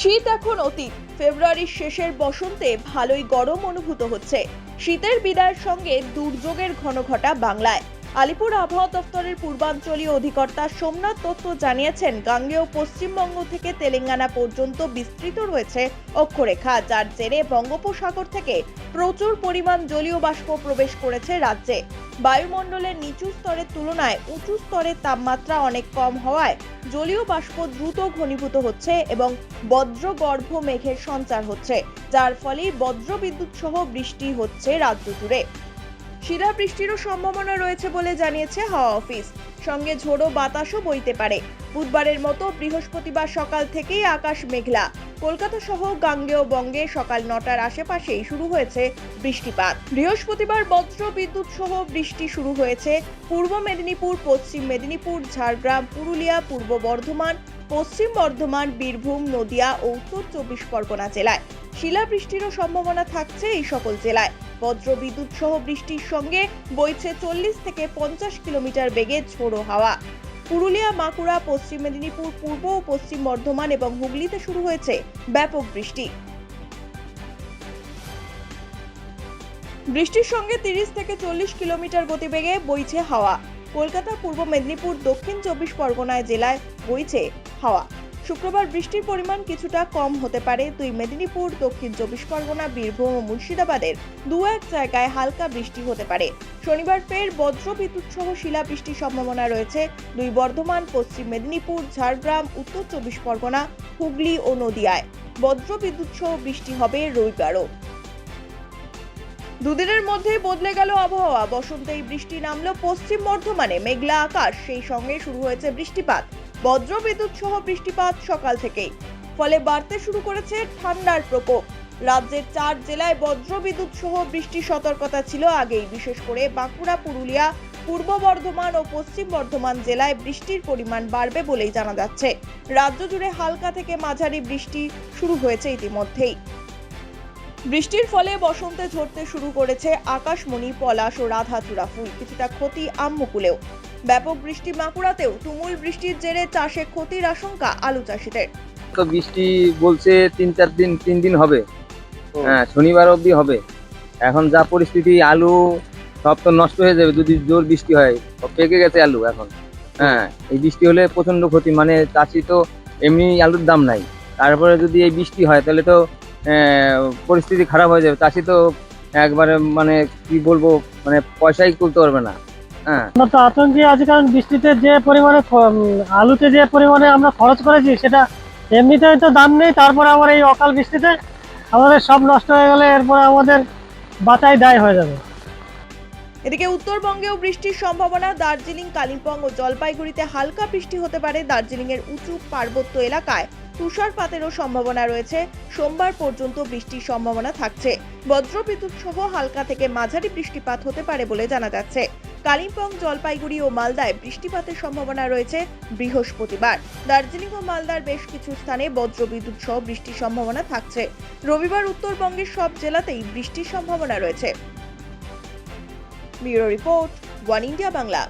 শীত এখন অতীত। ফেব্রুয়ারির শেষের বসন্তে ভালোই গরম অনুভূত হচ্ছে। শীতের বিদায়ের সঙ্গে দুর্যোগের ঘনঘটা বাংলায়। আলিপুর আবহাওয়া দপ্তরের পূর্বাঞ্চলীয় অধিকর্তা সোমনাথ দত্ত জানিয়েছেন, গাঙ্গেয় পশ্চিমবঙ্গ থেকে তেলেঙ্গানা পর্যন্ত বিস্তৃত রয়েছে অক্ষরেখা, যার জেরে বঙ্গোপসাগর থেকে প্রচুর পরিমাণ জলীয় বাষ্প প্রবেশ করেছে রাজ্যে। বায়ুমণ্ডলের নিচু স্তরের তুলনায় উঁচু স্তরের তাপমাত্রা অনেক কম হওয়ায় জলীয় বাষ্প দ্রুত ঘনীভূত হচ্ছে এবং বজ্রগর্ভ মেঘের সঞ্চার হচ্ছে, যার ফলে বজ্রবিদ্যুৎ সহ বৃষ্টি হচ্ছে রাজ্য জুড়ে। শিলাবৃষ্টিরও সম্ভাবনা রয়েছে বলে জানিয়েছে হাওয়া অফিস। সঙ্গে ঝোড়ো বাতাসও বইতে পারে। বুধবারের মতো বৃহস্পতিবার সকাল থেকেই আকাশ মেঘলা। কলকাতা সহ গাঙ্গেয় বঙ্গে সকাল নটার আশেপাশেই শুরু হয়েছে বৃষ্টিপাত। বৃহস্পতিবার বজ্র বিদ্যুৎ সহ বৃষ্টি শুরু হয়েছে। পূর্ব মেদিনীপুর, পশ্চিম মেদিনীপুর, ঝাড়গ্রাম, পুরুলিয়া, পূর্ব বর্ধমান, পশ্চিম বর্ধমান, বীরভূম, নদিয়া ও উত্তর চব্বিশ পরগনা জেলায়। শিলাবৃষ্টিরও সম্ভাবনা থাকছে এই সকল জেলায়। বজ্র বিদ্যুৎ সহ বৃষ্টির সঙ্গে বইছে চল্লিশ থেকে পঞ্চাশ কিলোমিটার বেগে ঝোড়ো হাওয়া। পুরুলিয়া বাঁকুড়া পশ্চিম মেদিনীপুর, পূর্ব ও পশ্চিম বর্ধমান এবং হুগলিতে শুরু হয়েছে ব্যাপক বৃষ্টি। বৃষ্টির সঙ্গে তিরিশ থেকে চল্লিশ কিলোমিটার গতিবেগে বইছে হাওয়া। কলকাতা, পূর্ব মেদিনীপুর, দক্ষিণ চব্বিশ পরগনায় জেলায় বইছে হাওয়া। শুক্রবার বৃষ্টির পরিমাণ কিছুটা কম হতে পারে। দুই মেদিনীপুর, দক্ষিণ চব্বিশ পরগনা, বীরভূম ও মুর্শিদাবাদের দু এক জায়গায় হালকা বৃষ্টি হতে পারে। শনিবার ফের বজ্র বিদ্যুৎ সহ শিলাবৃষ্টির সম্ভাবনা রয়েছে। দুই বর্ধমান, পশ্চিম মেদিনীপুর, ঝাড়গ্রাম, উত্তর চব্বিশ পরগনা, হুগলি ও নদিয়ায় বজ্র বিদ্যুৎ সহ বৃষ্টি হবে রবিবারও। দুদিনের মধ্যেই বদলে গেল আবহাওয়া। বসন্তেই বৃষ্টি নামলো পশ্চিম বর্ধমানে। মেঘলা আকাশ, সেই সঙ্গে শুরু হয়েছে বৃষ্টিপাত। বজ্র বিদ্যুৎ সহ বৃষ্টিপাত সকাল থেকেই। ফলে বাড়তে শুরু করেছে ঠান্ডার প্রকোপ। রাজ্যের চার জেলায় বজ্র বিদ্যুৎ সহ বৃষ্টির সতর্কতা ছিল আগেই। বিশেষ করে বাঁকুড়া, পুরুলিয়া, পূর্ব বর্ধমান ও পশ্চিম বর্ধমান জেলায় বৃষ্টির পরিমাণ বাড়বে বলেই জানা যাচ্ছে। রাজ্য জুড়ে হালকা থেকে মাঝারি বৃষ্টি শুরু হয়েছে ইতিমধ্যেই। বৃষ্টির ফলে বসন্তে ঝরতে শুরু করেছে আকাশমণি, পলাশ ও রাধাচূড়া ফুল। কিছুটা ক্ষতি আম্মকুলেও। ব্যাপক বৃষ্টি বাঁকুড়াতেও তুমুল বৃষ্টির জেরে চাষে ক্ষতির আশঙ্কা আলু চাষিদের। তো বৃষ্টি বলছে তিন চার দিন তিন দিন হবে। হ্যাঁ শনিবার অবধি হবে। এখন যা পরিস্থিতি আলু সব তো নষ্ট হয়ে যাবে যদি জোর বৃষ্টি হয় সব পেকে গেছে আলু এখন। হ্যাঁ এই বৃষ্টি হলে প্রচণ্ড ক্ষতি মানে চাষি তো এমনি আলুর দাম নাই। তারপরে যদি এই বৃষ্টি হয় তাহলে তো আহ, পরিস্থিতি খারাপ হয়ে যাবে। চাষি তো একবারে মানে কি বলব মানে পয়সাই তুলতে পারবে না। আমরা তো আতঙ্কে আছি কারণ বৃষ্টিতে যে পরিমাণে আলুতে যে পরিমাণে আমরা খরচ করেছি সেটা এমনিতে তো দাম নেই তারপরে আবার এই অকাল বৃষ্টিতে আমাদের সব নষ্ট হয়ে গেলে এরপরে আমাদের বাঁচাই দায় হয়ে যাবে। এদিকে উত্তরবঙ্গেও বৃষ্টির সম্ভাবনা দার্জিলিং কালিম্পং ও জলপাইগুড়িতে হালকা বৃষ্টি হতে পারে দার্জিলিং এর উঁচু পার্বত্য এলাকায়। তুষারপাতেরও সম্ভাবনা রয়েছে সোমবার পর্যন্ত বৃষ্টির সম্ভাবনা থাকছে। বজ্রবিদ্যুৎ সহ হালকা থেকে মাঝারি বৃষ্টিপাত হতে পারে বলে জানা যাচ্ছে। কালিম্পং, জলপাইগুড়ি ও মালদায় বৃষ্টিপাতের সম্ভাবনা রয়েছে বৃহস্পতিবার। দার্জিলিং ও মালদার বেশ কিছু স্থানে বজ্রবিদ্যুৎ সহ বৃষ্টির সম্ভাবনা থাকছে। রবিবার উত্তরবঙ্গের সব জেলাতেই বৃষ্টির সম্ভাবনা রয়েছে। Bureau report, one India Bangla.